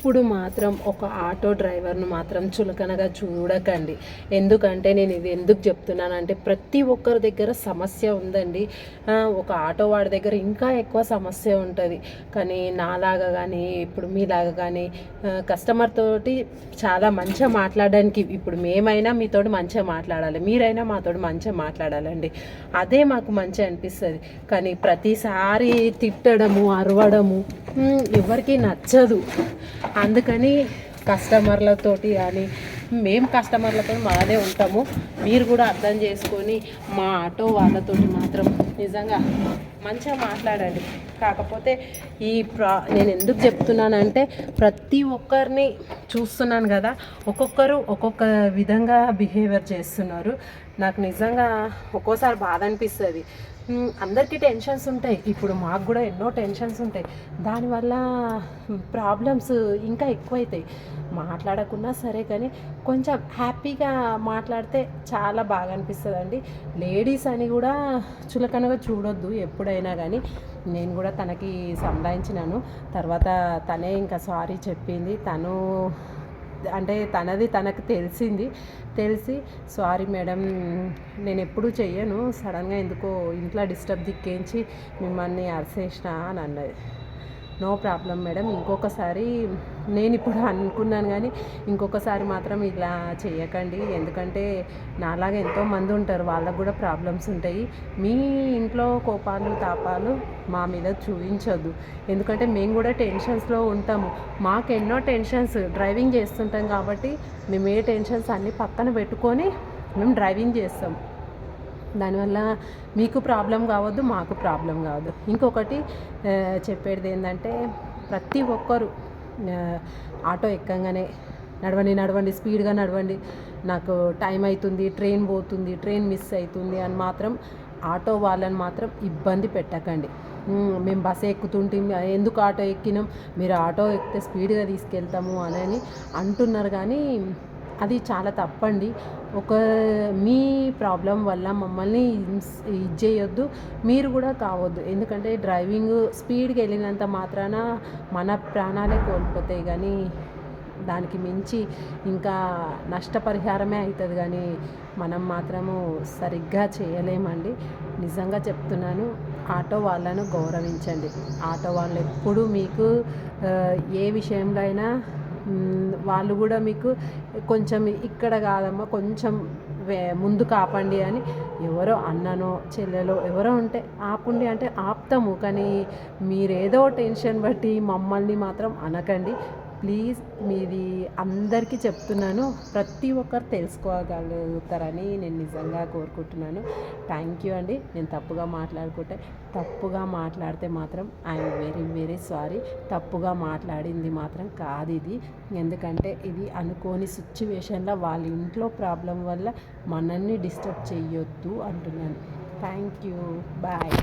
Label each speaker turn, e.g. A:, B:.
A: ఎప్పుడు మాత్రం ఒక ఆటో డ్రైవర్ను మాత్రం చులకనగా చూడకండి. ఎందుకంటే నేను ఇది ఎందుకు చెప్తున్నానంటే ప్రతి ఒక్కరి దగ్గర సమస్య ఉందండి. ఒక ఆటో వాడి దగ్గర ఇంకా ఎక్కువ సమస్య ఉంటుంది. కానీ నాలాగా కానీ ఇప్పుడు మీలాగా కానీ కస్టమర్ తోటి చాలా మంచిగా మాట్లాడడానికి ఇప్పుడు మేమైనా మీతోటి మంచిగా మాట్లాడాలి. మీరైనా మాతో మంచిగా మాట్లాడాలండి. అదే మాకు మంచిగా అనిపిస్తుంది. కానీ ప్రతిసారి తిట్టడము అరవడము ఎవరికి నచ్చదు. అందుకని కస్టమర్లతోటి కానీ మేము కస్టమర్లతో బాగానే ఉంటాము. మీరు కూడా అర్థం చేసుకొని మా ఆటో వాళ్ళతోటి మాత్రం నిజంగా మంచిగా మాట్లాడండి. కాకపోతే ఈ ప్రా నేను ఎందుకు చెప్తున్నానంటే ప్రతి ఒక్కరిని చూస్తున్నాను కదా. ఒక్కొక్కరు ఒక్కొక్క విధంగా బిహేవియర్ చేస్తున్నారు. నాకు నిజంగా ఒక్కోసారి బాధ అనిపిస్తుంది. అందరికీ టెన్షన్స్ ఉంటాయి. ఇప్పుడు మాకు కూడా ఎన్నో టెన్షన్స్ ఉంటాయి. దానివల్ల ప్రాబ్లమ్స్ ఇంకా ఎక్కువైతాయి. మాట్లాడకున్నా సరే కానీ కొంచెం హ్యాపీగా మాట్లాడితే చాలా బాగా అనిపిస్తుంది అండి లేడీస్ అని కూడా చులకనగా చూడొద్దు ఎప్పుడైనా కానీ. నేను కూడా తనకి సంభాయించినాను తర్వాత తనే ఇంకా సారీ చెప్పింది. తను అంటే తనది తనకు తెలిసింది. తెలిసి సారీ మేడం నేను ఎప్పుడూ చెయ్యను. సడన్గా ఎందుకో ఇంట్లో డిస్టర్బ్ దిక్కేంచి మిమ్మల్ని అరిసేసిన అని అన్నది. No problem madam. ఇంకొకసారి నేను ఇప్పుడు అనుకున్నాను కానీ ఇంకొకసారి మాత్రం ఇలా చేయకండి. ఎందుకంటే నాలాగా ఎంతో మంది ఉంటారు వాళ్ళకు కూడా ప్రాబ్లమ్స్ ఉంటాయి. మీ ఇంట్లో కోపాలు తాపాలు మా మీద చూపించొద్దు. ఎందుకంటే మేము కూడా టెన్షన్స్లో ఉంటాము. మాకు ఎన్నో టెన్షన్స్ డ్రైవింగ్ చేస్తుంటాం కాబట్టి మేము ఏ టెన్షన్స్ అన్నీ పక్కన పెట్టుకొని మేము డ్రైవింగ్ చేస్తాం. దానివల్ల మీకు ప్రాబ్లం కావద్దు మాకు ప్రాబ్లం కావద్దు. ఇంకొకటి చెప్పేది ఏంటంటే ప్రతి ఒక్కరు ఆటో ఎక్కంగానే నడవండి నడవండి స్పీడ్గా నడవండి. నాకు టైం అవుతుంది ట్రైన్ పోతుంది ట్రైన్ మిస్ అవుతుంది అని మాత్రం ఆటో వాళ్ళని మాత్రం ఇబ్బంది పెట్టకండి. మేము బస్సు ఎక్కుతుంటే ఎందుకు ఆటో ఎక్కినాం? మీరు ఆటో ఎక్కితే స్పీడ్గా తీసుకెళ్తాము అని అంటున్నారు కానీ అది చాలా తప్పండి. ఒక మీ ప్రాబ్లం వల్ల మమ్మల్ని ఇది చేయొద్దు మీరు కూడా కావద్దు. ఎందుకంటే డ్రైవింగ్ స్పీడ్కి వెళ్ళినంత మాత్రాన మన ప్రాణాలే కోల్పోతాయి. కానీ దానికి మించి ఇంకా నష్టపరిహారమే అవుతుంది కానీ మనం మాత్రము సరిగ్గా చేయలేమండి. నిజంగా చెప్తున్నాను ఆటో వాళ్ళను గౌరవించండి. ఆటో వాళ్ళు ఎప్పుడు మీకు ఏ విషయంలో అయినా వాళ్ళు కూడా మీకు కొంచెం ఇక్కడ కాదమ్మా కొంచెం వే- ముందు కాపండి అని ఎవరో అన్ననో చెల్లెలో ఎవరో ఉంటే ఆపండి అంటే ఆపుతాము. కానీ మీరేదో టెన్షన్ బట్టి మమ్మల్ని మాత్రం అనకండి. ప్లీజ్ మీది అందరికీ చెప్తున్నాను. ప్రతి ఒక్కరు తెలుసుకోగలుగుతారని నేను నిజంగా కోరుకుంటున్నాను. థ్యాంక్ యూ అండి. నేను తప్పుగా మాట్లాడుకుంటే తప్పుగా మాట్లాడితే మాత్రం ఐఎమ్ వెరీ వెరీ సారీ తప్పుగా మాట్లాడింది మాత్రం కాదు ఇది. ఎందుకంటే ఇది అనుకోని సిచ్యువేషన్లో వాళ్ళ ఇంట్లో ప్రాబ్లం వల్ల మనల్ని డిస్టర్బ్ చేయొద్దు అంటున్నాను. Thank you bye